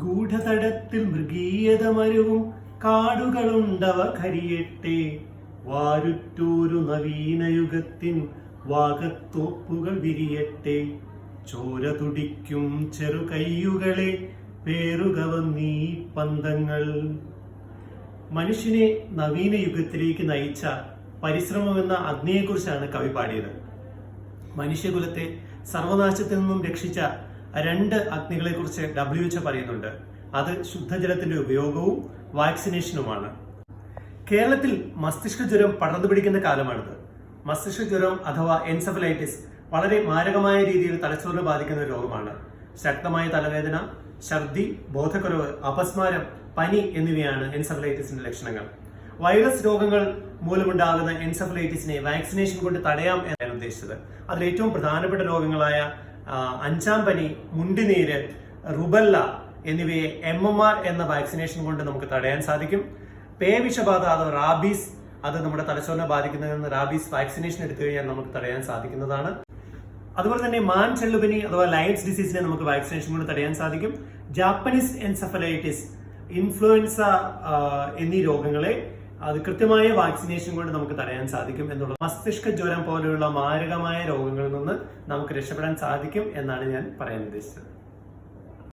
ഗൂഢതടത്തിൽ മൃഗീയത മരുവും കാടുകളുണ്ടവ കരിയട്ടെ. വാരുറ്റൂരു നവീന യുഗത്തിൻ വാഗത്തോപ്പുകൾ വിരിയട്ടെ. ചോര തുടിക്കും ചെറുകയ്യുകളെ പേറുകവ നീ പന്തങ്ങൾ. മനുഷ്യനെ നവീന യുഗത്തിലേക്ക് നയിച്ച പരിശ്രമം എന്ന അഗ്നിയെക്കുറിച്ചാണ് കവി പാടിയത്. മനുഷ്യകുലത്തെ സർവനാശത്തിൽ നിന്നും രക്ഷിച്ച രണ്ട് അഗ്നികളെ കുറിച്ച് ഡബ്ല്യു എച്ച് പറയുന്നുണ്ട്. അത് ശുദ്ധജലത്തിന്റെ ഉപയോഗവും വാക്സിനേഷനുമാണ്. കേരളത്തിൽ മസ്തിഷ്ക ജ്വരം പടർന്നു പിടിക്കുന്ന കാലമാണിത്. മസ്തിഷ്ക ജ്വരം അഥവാ എൻസഫലൈറ്റിസ് വളരെ മാരകമായ രീതിയിൽ തലച്ചോറിനെ ബാധിക്കുന്ന രോഗമാണ്. ശക്തമായ തലവേദന ഛർദി ബോധക്കുറവ് അപസ്മാരം പനി എന്നിവയാണ് എൻസഫലൈറ്റിസിന്റെ ലക്ഷണങ്ങൾ. വൈറസ് രോഗങ്ങൾ മൂലമുണ്ടാകുന്ന എൻസഫലൈറ്റിസിനെ വാക്സിനേഷൻ കൊണ്ട് തടയാം എന്നാണ് ഉദ്ദേശിച്ചത്. അതിൽ ഏറ്റവും പ്രധാനപ്പെട്ട രോഗങ്ങളായ അഞ്ചാം പനി മുണ്ടിനീര് റുബല്ല എന്നിവയെ എം എം ആർ എന്ന വാക്സിനേഷൻ കൊണ്ട് നമുക്ക് തടയാൻ സാധിക്കും. പേവിഷബാധ അത് റാബീസ്? അത് നമ്മുടെ തലച്ചോറിനെ ബാധിക്കുന്നതിൽ നിന്ന് റാബീസ് വാക്സിനേഷൻ എടുത്തു കഴിഞ്ഞാൽ നമുക്ക് തടയാൻ സാധിക്കുന്നതാണ്. അതുപോലെ തന്നെ മാൻ ചെള്ളുപനി അഥവാ ലൈറ്റ്സ് ഡിസീസിനെ നമുക്ക് വാക്സിനേഷൻ കൊണ്ട് തടയാൻ സാധിക്കും. ജാപ്പനീസ് എൻസഫലൈറ്റിസ് ഇൻഫ്ലുവൻസ എന്നീ രോഗങ്ങളെ അത് കൃത്യമായ വാക്സിനേഷൻ കൊണ്ട് നമുക്ക് തടയാൻ സാധിക്കും എന്നുള്ള മസ്തിഷ്ക ജ്വരം പോലെയുള്ള മാരകമായ രോഗങ്ങളിൽ നിന്ന് നമുക്ക് രക്ഷപ്പെടാൻ സാധിക്കും എന്നാണ് ഞാൻ പറയാൻ ഉദ്ദേശിച്ചത്.